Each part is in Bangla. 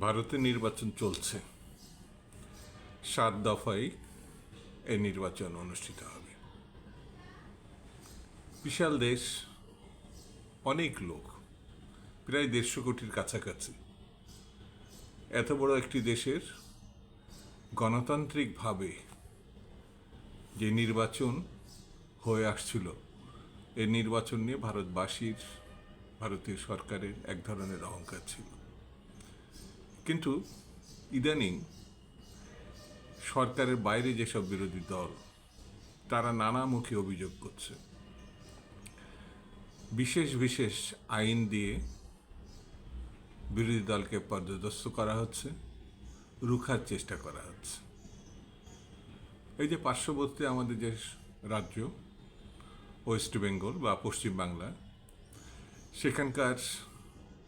ভারতে নির্বাচন চলছে। সাত দফায় এই নির্বাচন অনুষ্ঠিত হবে। বিশাল দেশ, অনেক লোক, প্রায় দেড়শো কোটির কাছাকাছি। এত বড় একটি দেশের গণতান্ত্রিকভাবে যে নির্বাচন হয়ে আসছিল এই নির্বাচন নিয়ে ভারতবাসীর, ভারতীয় সরকারের এক ধরনের অহংকার ছিল। কিন্তু ইদানিং সরকারের বাইরে যেসব বিরোধী দল, তারা নানামুখী অভিযোগ করছে। বিশেষ বিশেষ আইন দিয়ে বিরোধী দলকে পর্যদস্ত করা হচ্ছে, রুখার চেষ্টা করা হচ্ছে। এই যে পার্শ্ববর্তী আমাদের যে রাজ্য, ওয়েস্ট বেঙ্গল বা পশ্চিম বাংলা, সেখানকার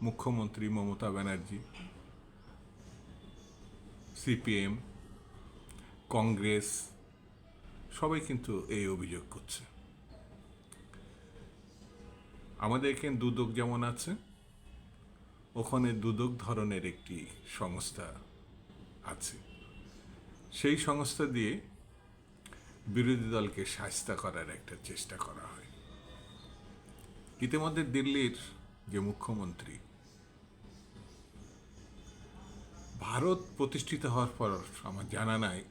মুখ্যমন্ত্রী মমতা ব্যানার্জি সিপিএম, কংগ্রেস, সবাই কিন্তু এই অভিযোগ করছে। আমাদের এখানে দুদক যেমন আছে, ওখানে দুদক ধরনের একটি সংস্থা আছে। সেই সংস্থা দিয়ে বিরোধী দলকে সাহস্তা করার একটা চেষ্টা করা হয়। ইতিমধ্যে দিল্লির যে মুখ্যমন্ত্রী ভারত প্রতিষ্ঠিত হওয়ার পর, আমার জানা নাই,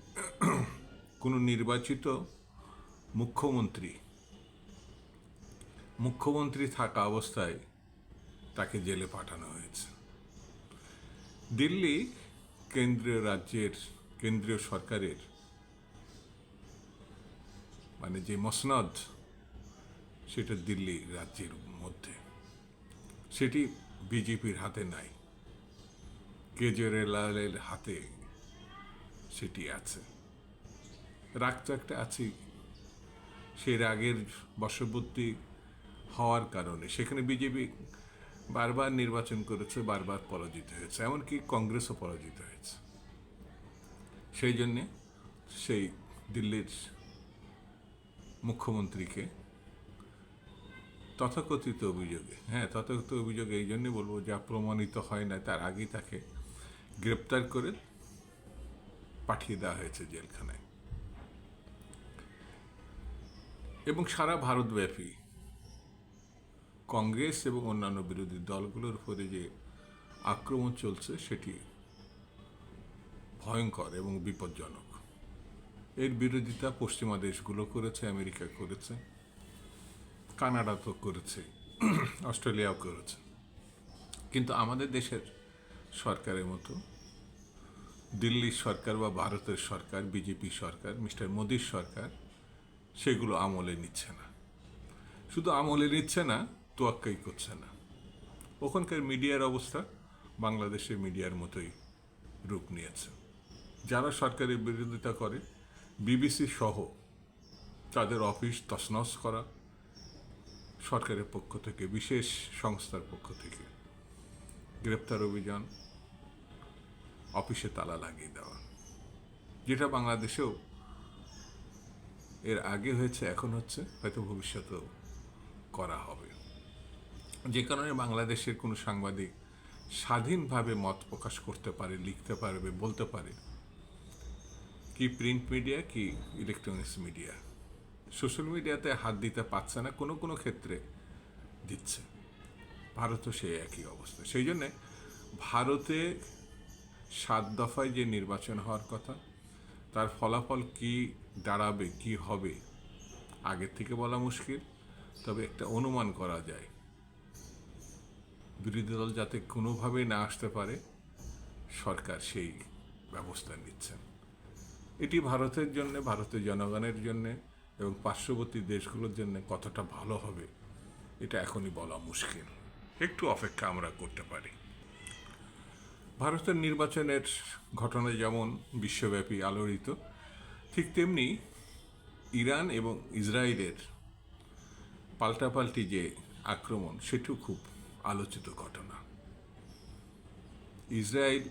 কোনো নির্বাচিত মুখ্যমন্ত্রী মুখ্যমন্ত্রী থাকা অবস্থায় তাকে জেলে পাঠানো হয়েছে। দিল্লি কেন্দ্রীয় রাজ্যের, কেন্দ্রীয় সরকারের মানে যে মসনদ, সেটা দিল্লি রাজ্যের মধ্যে। সেটি বিজেপির হাতে নাই। কেজরিওয়ালের হাতে সেটি আছে। রাগ তো একটা আছেই। সেই রাগের বশবর্তী হওয়ার কারণে। সেখানে বিজেপি বারবার নির্বাচন করেছে, বারবার পরাজিত হয়েছে। এমনকি কংগ্রেসও পরাজিত হয়েছে। সেই জন্যে সেই দিল্লির মুখ্যমন্ত্রীকে তথাকথিত অভিযোগে হ্যাঁ তথাকথিত অভিযোগে এই জন্যই বলব, যা প্রমাণিত হয় না, তার আগেই তাকে গ্রেপ্তার করে পাঠিয়ে দেওয়া হয়েছে জেলখানায়। এবং সারা ভারতব্যাপী কংগ্রেস এবং অন্যান্য বিরোধী দলগুলোর উপরে যে আক্রমণ চলছে, সেটি ভয়ঙ্কর এবং বিপজ্জনক। এর বিরোধিতা পশ্চিমা দেশগুলো করেছে, আমেরিকা করেছে, কানাডা তো করেছে, অস্ট্রেলিয়াও করেছে। কিন্তু আমাদের দেশের সরকারের মতো দিল্লির সরকার বা ভারতের সরকার, বিজেপি সরকার, মিস্টার মোদির সরকার সেগুলো আমলে নিচ্ছে না। শুধু আমলে নিচ্ছে না, তোয়াক্কাই করছে না। ওখানকার মিডিয়ার অবস্থা বাংলাদেশের মিডিয়ার মতোই রূপ নিয়েছে। যারা সরকারের বিরোধিতা করে, বিবিসি সহ তাদের অফিস তছনছ করা, সরকারের পক্ষ থেকে, বিশেষ সংস্থার পক্ষ থেকে গ্রেপ্তার অভিযান অফিসে তালা লাগিয়ে দেওয়া। যেটা বাংলাদেশেও এর আগে হয়েছে, এখন হচ্ছে হয়তো ভবিষ্যতেও করা হবে। যে কারণে বাংলাদেশের কোনো সাংবাদিক স্বাধীনভাবে মত প্রকাশ করতে পারে, লিখতে পারবে, বলতে পারে। কি প্রিন্ট মিডিয়া, কি ইলেকট্রনিক্স মিডিয়া। সোশ্যাল মিডিয়াতে হাত দিতে পারছে না, কোনো কোনো ক্ষেত্রে দিচ্ছে। ভারতও সেই একই অবস্থা। সেই জন্যে ভারতে সাত দফায় যে নির্বাচন হওয়ার কথা, তার ফলাফল কি দাঁড়াবে, কি হবে, আগের থেকে বলা মুশকিল, তবে একটা অনুমান করা যায়। বিরোধী দল যাতে কোনোভাবেই না আসতে পারে, সরকার সেই ব্যবস্থা নিচ্ছেন। এটি ভারতের জন্য ভারতের জনগণের জন্য এবং পার্শ্ববর্তী দেশগুলোর জন্য কতটা ভালো হবে, এটা এখনই বলা মুশকিল। একটু অপেক্ষা আমরা করতে পারি। ভারতের নির্বাচনের ঘটনা যেমন বিশ্বব্যাপী আলোড়িত, ঠিক তেমনি ইরান এবং ইসরায়েলের পাল্টাপাল্টি যে আক্রমণ, সেটিও খুব আলোচিত ঘটনা। ইসরায়েল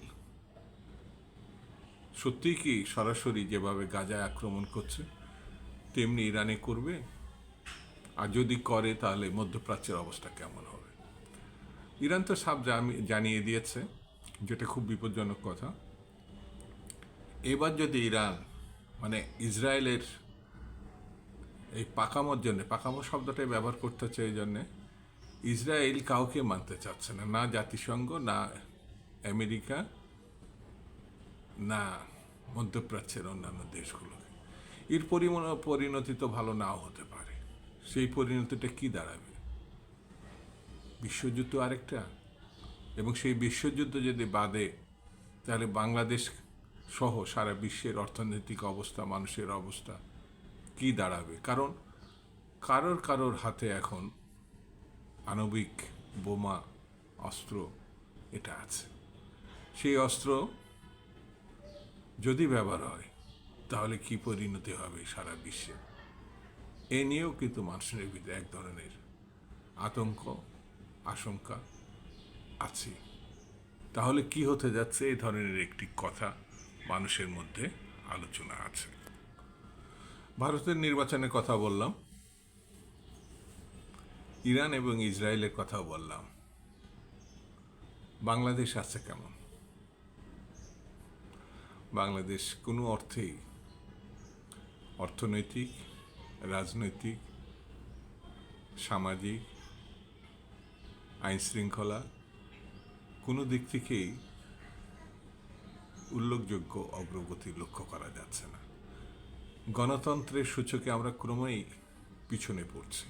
সত্যিই কি সরাসরি যেভাবে গাজায় আক্রমণ করছে, তেমনি ইরানে করবে? আর যদি করে, তাহলে মধ্যপ্রাচ্যের অবস্থা কেমন হবে? ইরান তো সব জানিয়ে দিয়েছে। যেটা খুব বিপজ্জনক কথা। এবার যদি ইরান মানে ইসরায়েলের এই পাকামোর জন্যে, পাকামো শব্দটাই ব্যবহার করতে হচ্ছে এই জন্যে, ইসরায়েল কাউকে মানতে চাচ্ছে না। না জাতিসংঘ, না আমেরিকা, না মধ্যপ্রাচ্যের অন্যান্য দেশগুলোকে। এর পরিম- পরিণতি তো ভালো নাও হতে পারে। সেই পরিণতিটা কি দাঁড়াবে? বিশ্বযুদ্ধ আরেকটা। এবং সেই বিশ্বযুদ্ধ যদি বাদে, তাহলে বাংলাদেশ সহ সারা বিশ্বের অর্থনৈতিক অবস্থা, মানুষের অবস্থা কি দাঁড়াবে? কারণ কারোর কারোর হাতে এখন আণবিক বোমা, অস্ত্র এটা আছে। সেই অস্ত্র যদি ব্যবহার হয়, তাহলে কি পরিণতি হবে সারা বিশ্বে? এ নিয়েও কিন্তু মানুষের ভিতরে এক ধরনের আতঙ্ক, আশঙ্কা আছে। তাহলে কি হতে যাচ্ছে? এই ধরনের একটি কথা মানুষের মধ্যে আলোচনা আছে। ভারতের নির্বাচনের কথা বললাম। ইরান এবং ইসরায়েলের কথা বললাম। বাংলাদেশ আছে কেমন? বাংলাদেশ কোনো অর্থেই অর্থনৈতিক, রাজনৈতিক, সামাজিক আইন শৃঙ্খলা কোনো দিক থেকেই উল্লেখযোগ্য অগ্রগতি লক্ষ্য করা যাচ্ছে না। গণতন্ত্রের সূচকে আমরা ক্রমেই পিছনে পড়ছি।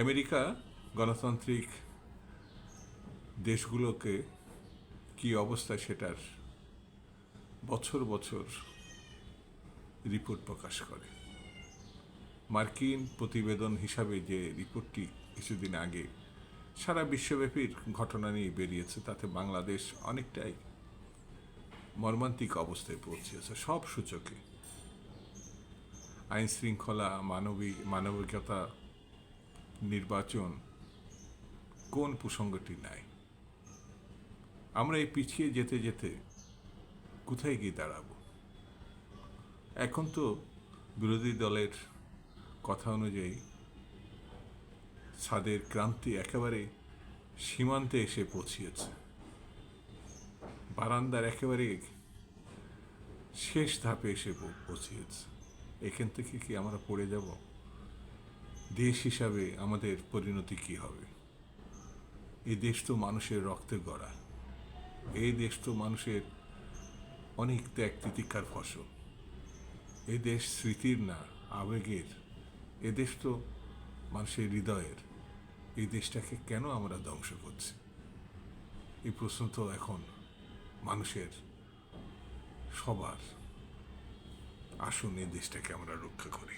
আমেরিকা গণতান্ত্রিক দেশগুলোকে কি অবস্থা সেটার বছর বছর রিপোর্ট প্রকাশ করে। মার্কিন প্রতিবেদন হিসাবে যে রিপোর্টটি কিছুদিন আগে সারা বিশ্বব্যাপী ঘটনা নিয়ে বেরিয়েছে, তাতে বাংলাদেশ অনেকটাই মর্মান্তিক অবস্থায় পৌঁছেছে, সব সূচকে। আইন শৃঙ্খলা, মানবিক, মানবিকতা নির্বাচন কোন প্রসঙ্গটি নাই। আমরা এই পিছিয়ে যেতে যেতে কোথায় গিয়ে দাঁড়াবো? এখন তো বিরোধী দলের কথা অনুযায়ী ছাদের ক্রান্তি একেবারে সীমান্তে এসে পৌঁছিয়েছে। বারান্দার একেবারে শেষ ধাপে এসে পৌঁছিয়েছে। এখান থেকে কি আমরা পড়ে যাব? দেশ হিসাবে আমাদের পরিণতি কি হবে? এই দেশ তো মানুষের রক্তে গড়া। এই দেশ তো মানুষের অনেক ত্যাগ তিতিক্ষার ফসল। এই দেশ স্মৃতির না, আবেগের। এ দেশ তো মানুষের হৃদয়ের এই দেশটাকে কেন আমরা ধ্বংস করছি? এই প্রশ্ন তো এখন মানুষের সবার আসুন এই দেশটাকে আমরা রক্ষা করি।